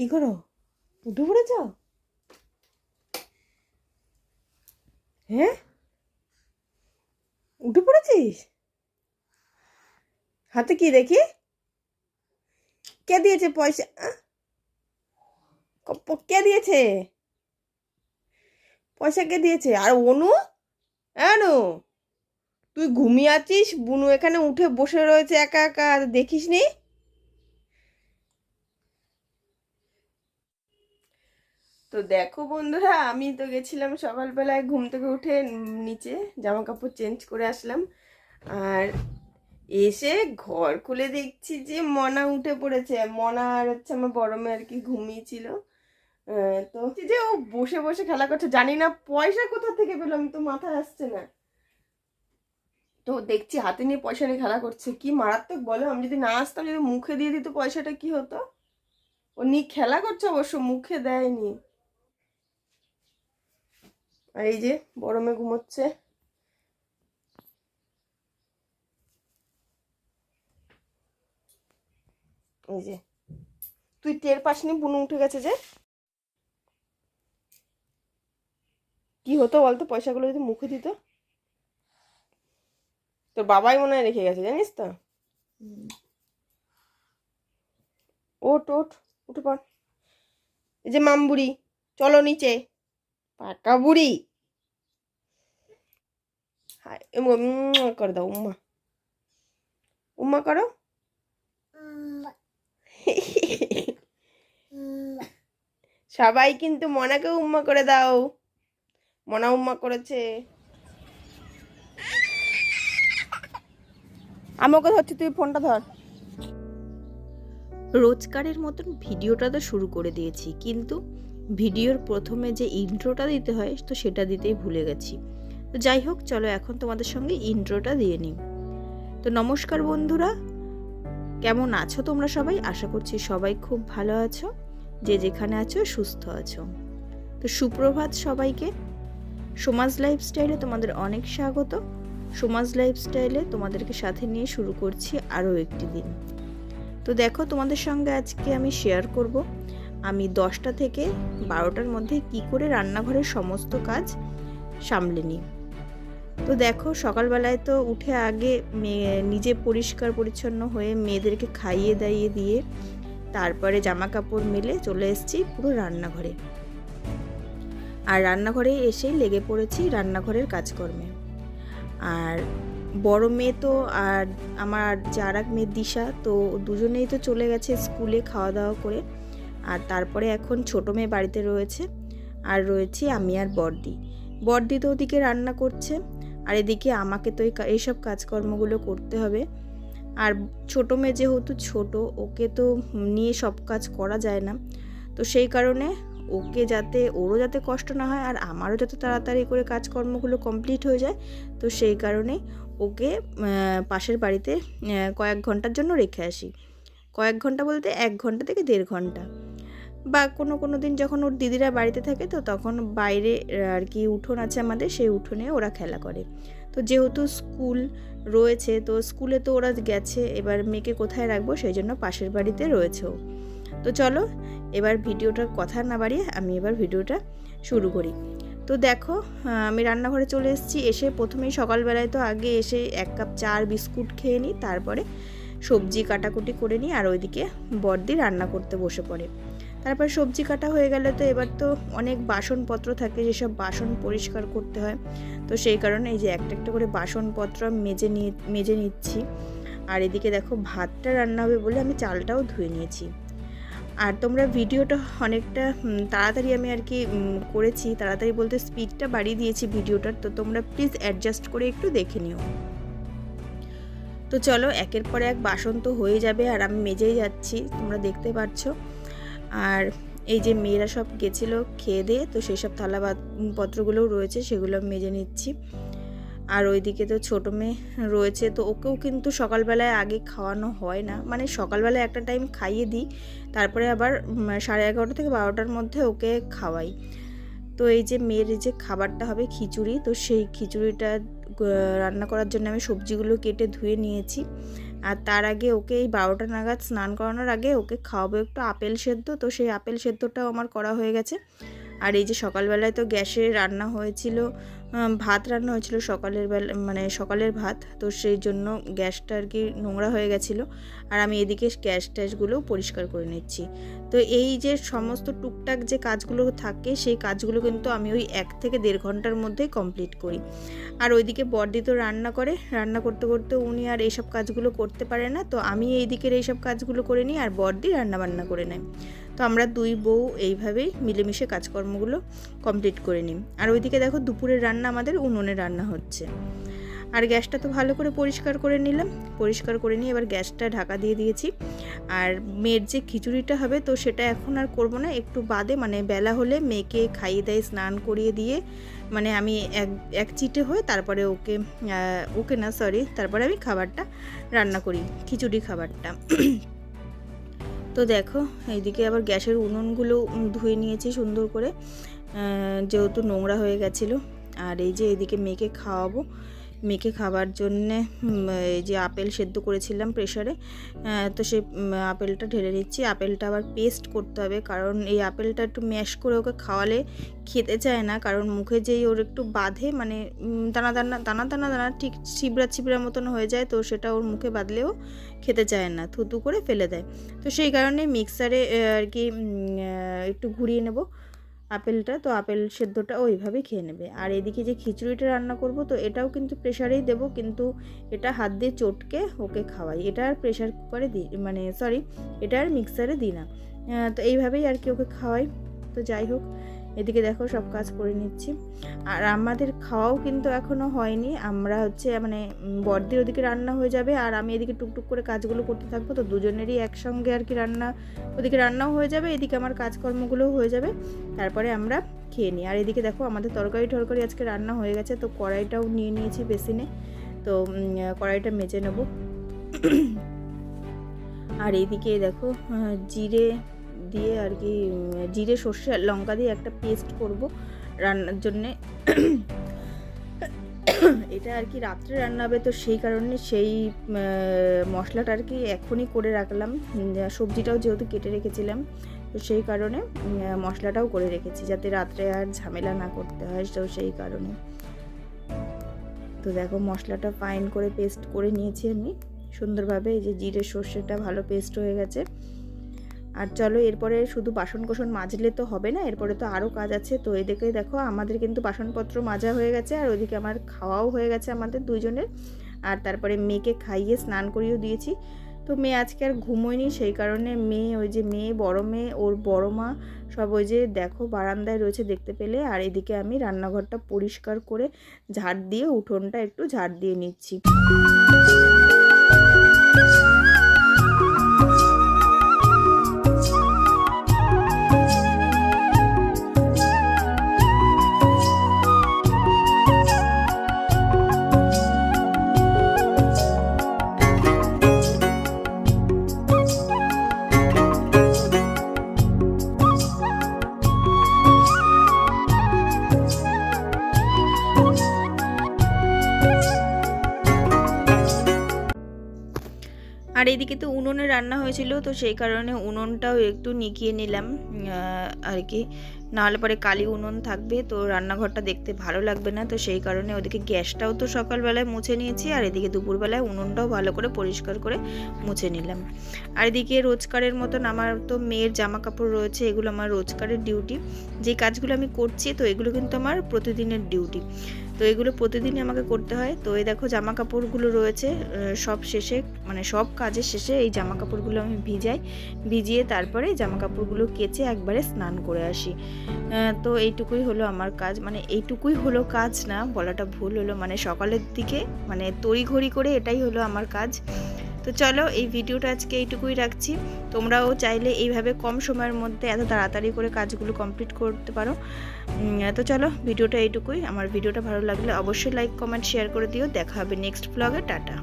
কি করো? উঠে পড়েছ? হ্যাঁ উঠে পড়েছিস? হাতে কি দেখি? কে দিয়েছে পয়সা? কে দিয়েছে? পয়সা কে দিয়েছে? আর অনু? অনু, তুই ঘুমিয়ে আছিস? বুনু এখানে উঠে বসে রয়েছে একা একা দেখিস নি তো দেখো বন্ধুরা, আমি তো গেছিলাম সকালবেলায় ঘুম থেকে উঠে নিচে জামা কাপড় চেঞ্জ করে আসলাম। আর এসে ঘর খুলে দেখছি যে মনা উঠে পড়েছে। মনা আর হচ্ছে আমার বড় মেয়ে আর কি ঘুমিয়েছিল। তো যে ও বসে বসে খেলা করছে। জানি না পয়সা কোথা থেকে পেল, আমি তো মাথায় আসছে না। তো দেখছি হাতে নিয়ে পয়সা নিয়ে খেলা করছে। কি মারাত্মক বলো, আমি যদি না আসতাম, যদি মুখে দিয়ে দিত পয়সাটা, কি হতো? ও নিয়ে খেলা করছে অবশ্য, মুখে দেয়নি। আর এই যে মেয়ে ঘুমোচ্ছে। এই যে। তুই টের পাসনি বুনু উঠে গেছে যে? কি হতো বলতো পয়সাগুলো যদি মুখে দিত। তোর বাবাই মনে হয় রেখে গেছে জানিস তো? ওট ওট উঠে পড়। এই যে মাম বুড়ি চলো নিচে। পাকা বুড়ি করে দাও উম্মা উম্মা করো সবাই কিন্তু মনাকে উম্মা করে দাও মনা উম্মা করেছে আমাকে ধরছি তুই ফোনটা ধর রোজকারের মতন ভিডিওটা তো শুরু করে দিয়েছি কিন্তু ভিডিওর প্রথমে যে ইন্ট্রোটা দিতে হয়, তো সেটা দিতেই ভুলে গেছি। তো যাই হোক, চলো এখন তোমাদের সঙ্গে ইন্ট্রোটা দিয়ে নিই। তো নমস্কার বন্ধুরা, কেমন আছো তোমরা সবাই? আশা করছি সবাই খুব ভালো আছো, যে যেখানে আছো সুস্থ আছো। তো সুপ্রভাত সবাইকে। সমাজ লাইফস্টাইলে তোমাদের অনেক স্বাগত। সমাজ লাইফস্টাইলে তোমাদেরকে সাথে নিয়ে শুরু করছি আরও একটি দিন। তো দেখো তোমাদের সঙ্গে আজকে আমি শেয়ার করব আমি দশটা থেকে বারোটার মধ্যে কি করে রান্নাঘরের সমস্ত কাজ সামলে নিই। তো দেখো, সকালবেলায় তো উঠে আগে মেয়ে নিজে পরিষ্কার পরিচ্ছন্ন হয়ে মেয়েদেরকে খাইয়ে দাইয়ে দিয়ে তারপরে জামা কাপড় মেলে চলে এসেছি পুরো রান্নাঘরে। আর রান্নাঘরে এসেই লেগে পড়েছি রান্নাঘরের কাজকর্মে। আর বড় মেয়ে তো আর আমার যার এক মেয়ে দিশা, তো দুজনেই তো চলে গেছে স্কুলে খাওয়া দাওয়া করে। আর তারপরে এখন ছোট মেয়ে বাড়িতে রয়েছে। আর রয়েছি আমি আর বর্দি। বর্দি তো ওদিকে রান্না করছে। আর এদিকে আমাকে তো এইসব কাজকর্মগুলো করতে হবে। আর ছোট মেয়ে যেহেতু ছোট, ওকে তো নিয়ে সব কাজ করা যায় না। তো সেই কারণে ওকে যাতে, ওরও যাতে কষ্ট না হয় আর আমারও যাতে তাড়াতাড়ি করে কাজকর্মগুলো কমপ্লিট হয়ে যায়, তো সেই কারণে ওকে পাশের বাড়িতে কয়েক ঘণ্টার জন্য রেখে আসি। কয়েক ঘণ্টা বলতে এক ঘণ্টা থেকে দেড় ঘণ্টা। বা কোনো কোনো দিন যখন ওর দিদিরা বাড়িতে থাকে তো তখন বাইরে আর কি উঠোন আছে আমাদের সেই উঠোনে ওরা খেলা করে। তো যেহেতু স্কুল রয়েছে তো স্কুলে তো ওরা গেছে, এবার মেয়েকে কোথায় রাখব সেই জন্য পাশের বাড়িতে রয়েছে তো চলো, এবার ভিডিওটার কথা না বাড়িয়ে আমি এবার ভিডিওটা শুরু করি। তো দেখো আমি রান্নাঘরে চলে এসেছি, এসে প্রথমেই সকালবেলায় তো আগে এসে এক কাপ চা আর বিস্কুট খেয়ে নিই, তারপরে সবজি কাটাকুটি করে নিই আর ওইদিকে বর্দি রান্না করতে বসে পড়ে। তারপর সবজি কাটা হয়ে গেলে তো এবার তো অনেক বাসনপত্র থাকে, যেসব বাসন পরিষ্কার করতে হয়। তো সেই কারণে এই যে একটা একটা করে বাসনপত্র মেজে নিয়ে, মেজে নিচ্ছি। আর এদিকে দেখো ভাতটা রান্না হবে বলে আমি চালটাও ধুয়ে নিয়েছি। আর তোমরা ভিডিওটা অনেকটা তাড়াতাড়ি আমি আর কি করেছি। তাড়াতাড়ি বলতে স্পিডটা বাড়িয়ে দিয়েছি ভিডিওটার। তো তোমরা প্লিজ অ্যাডজাস্ট করে একটু দেখে নিও। তো চলো, একের পর এক বাসন তো হয়ে যাবে আর আমি মেজেই যাচ্ছি, তোমরা দেখতে পাচ্ছ আর এই যে মেয়েরা সব গেছিল খেয়ে দিয়ে, তো সেই সব থালা পত্রগুলোও রয়েছে, সেগুলো আমি মেজে নিচ্ছি। আর ওইদিকে তো ছোটো মেয়ে রয়েছে, তো ওকেও কিন্তু সকালবেলায় আগে খাওয়ানো হয় না। মানে সকালবেলায় একটা টাইম খাইয়ে দিই, তারপরে আবার সাড়ে এগারোটা থেকে বারোটার মধ্যে ওকে খাওয়াই। তো এই যে মেয়ের যে খাবারটা হবে খিচুড়ি, তো সেই খিচুড়িটা রান্না করার জন্য আমি সবজিগুলো কেটে ধুয়ে নিয়েছি। আর তার আগে ওকে এই বারোটা নাগাদ স্নান করানোর আগে ওকে খাওয়াবো একটু আপেল সেদ্ধ, তো সেই আপেল সেদ্ধটাও আমার করা হয়ে গেছে। আর এই যে সকালবেলায় তো গ্যাসে রান্না হয়েছিল ভাত রান্না হয়েছিল সকালের বেলা মানে সকালের ভাত, তো সেই জন্য গ্যাসটা আর কি নোংরা হয়ে গেছিল। আর আমি এদিকে গ্যাস ট্যাসগুলো পরিষ্কার করে নিচ্ছি। তো এই যে সমস্ত টুকটাক যে কাজগুলো থাকে, সেই কাজগুলো কিন্তু আমি ওই এক থেকে দেড় ঘণ্টার মধ্যেই কমপ্লিট করি। আর ওইদিকে বর্দি তো রান্না করে, রান্না করতে করতে উনি আর এইসব কাজগুলো করতে পারে না, তো আমি এই দিকের এইসব কাজগুলো করে নিই আর বর্দি রান্না বান্না করে নেয়। তো আমরা দুই বউ এইভাবেই মিলেমিশে কাজকর্মগুলো কমপ্লিট করে নিই। আর ওইদিকে দেখো দুপুরের রান্না আমাদের উনুনে রান্না হচ্ছে। আর গ্যাসটা তো ভালো করে পরিষ্কার করে নিলাম। পরিষ্কার করে নিয়ে এবার গ্যাসটা ঢাকা দিয়ে দিয়েছি। আর মেয়ের যে খিচুড়িটা হবে তো সেটা এখন আর করব না, একটু বাদে মানে বেলা হলে মেয়েকে খাইয়ে দেয় স্নান করিয়ে দিয়ে মানে আমি এক এক চিটে হয়ে তারপরে ওকে ওকে না সরি তারপরে আমি খাবারটা রান্না করি, খিচুড়ি খাবারটা। তো দেখো, এইদিকে আবার গ্যাসের উনুনগুলো ধুয়ে নিয়েছি সুন্দর করে। যেহেতু নোংরা হয়ে গেছিল, আর এই যে এদিকে মেয়েকে খাওয়াবো। মেয়েকে খাবার জন্যে যে আপেল সেদ্ধ করেছিলাম প্রেশারে তো সেই আপেলটা ঢেলে নিচ্ছি। আপেলটা আবার পেস্ট করতে হবে, কারণ এই আপেলটা একটু ম্যাশ করে ওকে খাওয়ালে খেতে চায় না, কারণ মুখে যেই ওর একটু বাঁধে মানে দানা দানা দানা দানা দানা, ঠিক ছিবড়া ছিবড়া মতন হয়ে যায়, তো সেটা ওর মুখে বাঁধলেও খেতে চায় না, থুতু করে ফেলে দেয়। তো সেই কারণে মিক্সারে আর কি একটু ঘুরিয়ে নেব। আপেলটা, তো আপেল সেদ্ধটা ওইভাবে খেয়ে নেবে। আর এদিকে যে খিচুড়িটা রান্না করব, তো এটাও কিন্তু প্রেশারেই দেব, কিন্তু এটা হাত দিয়ে চটকে ওকে খাওয়াই। এটা আর প্রেশার কুকারে দিই মানে সরি, এটা আর মিক্সারে দিই না। তো এইভাবেই আর কি ওকে খাওয়াই। তো যাই হোক এদিকে দেখো সব কাজ করে নিচ্ছি। আর আমাদের খাওয়াও কিন্তু এখনও হয়নি। আমরা হচ্ছে মানে উম, বড়দির ওদিকে রান্না হয়ে যাবে আর আমি এদিকে টুকটুক করে কাজগুলো করতে থাকব। তো দুজনেরই একসঙ্গে আর কি রান্না ওদিকে রান্নাও হয়ে যাবে এদিকে আমার কাজকর্মগুলোও হয়ে যাবে। তারপরে আমরা খেয়ে নিই। আর এদিকে দেখো আমাদের তরকারি টরকারি আজকে রান্না হয়ে গেছে তো কড়াইটাও নিয়ে নিয়েছি বেসিনে। তো কড়াইটা মেজে নেব। আর এইদিকে দেখো জিরে দিয়ে আর কি জিরে, সর্ষে আর লঙ্কা দিয়ে একটা পেস্ট করব রান্নার জন্যে। এটা আর কি রাত্রে রান্না হবে, তো সেই কারণে সেই মশলাটা আর কি এখনই করে রাখলাম। সবজিটাও যেহেতু কেটে রেখেছিলাম, তো সেই কারণে মশলাটাও করে রেখেছি যাতে রাত্রে আর ঝামেলা না করতে হয়, তো সেই কারণে। তো দেখো মশলাটা ফাইন করে পেস্ট করে নিয়েছি আমি। সুন্দরভাবে এই যে জিরে, সর্ষেটা ভালো পেস্ট হয়ে গেছে। আর চলো এরপরে শুধু বাসন কোসন মাজলে তো হবে না, এরপরে তো আরও কাজ আছে। তো এদিকে দেখো আমাদের কিন্তু বাসনপত্র মাজা হয়ে গেছে, আর ওইদিকে আমার খাওয়াও হয়ে গেছে আমাদের দুজনের আর তারপরে মেয়েকে খাইয়ে স্নান করিয়েও দিয়েছি। তো মেয়ে আজকে আর ঘুমোয়নি, সেই কারণে মেয়ে, ওই যে মেয়ে, বড় মেয়ে, ওর বড় মা, সব ওই যে দেখো বারান্দায় রয়েছে দেখতে পেলে। আর এদিকে আমি রান্নাঘরটা পরিষ্কার করে ঝাড় দিয়ে, উঠোনটা একটু ঝাড় দিয়ে নিচ্ছি। এদিকে তো উনুনে রান্না হয়েছিল তো সেই কারণে উনুনটাও একটু নিকিয়ে নিলাম আর কি। নাহলে পরে কালি উনুন থাকবে, তো রান্নাঘরটা দেখতে ভালো লাগবে না, তো সেই কারণে ওদিকে গ্যাসটাও তো সকালবেলায় মুছে নিয়েছি, আর এদিকে দুপুরবেলায় উনুনটাও ভালো করে পরিষ্কার করে মুছে নিলাম। আর এদিকে রোজকারের মতন আমার তো মেয়ের জামা কাপড় রয়েছে, এগুলো আমার রোজকারের ডিউটি। যে কাজগুলো আমি করছি, তো এগুলো কিন্তু আমার প্রতিদিনের ডিউটি। তো এগুলো প্রতিদিনই আমাকে করতে হয়। তো এই দেখো জামা কাপড়গুলো রয়েছে সব শেষে মানে সব কাজের শেষে এই জামা কাপড়গুলো আমি ভিজাই, ভিজিয়ে তারপরে জামা কাপড়গুলো কেচে একবারে স্নান করে আসি। তো এইটুকুই হলো আমার কাজ। মানে এইটুকুই হলো কাজ না, বলাটা ভুল হলো। মানে সকালের দিকে মানে তড়িঘড়ি করে এটাই হলো আমার কাজ। তো চলো, এই ভিডিওটা আজকে এইটুকুই রাখছি। তোমরাও চাইলে এইভাবে কম সময়ের মধ্যে এত তাড়াতাড়ি করে কাজগুলো কমপ্লিট করতে পারো। তো চলো, ভিডিওটা এইটুকুই। আমার ভিডিওটা ভালো লাগলে অবশ্যই লাইক কমেন্ট শেয়ার করে দিও। দেখা হবে নেক্সট ব্লগে টাটা।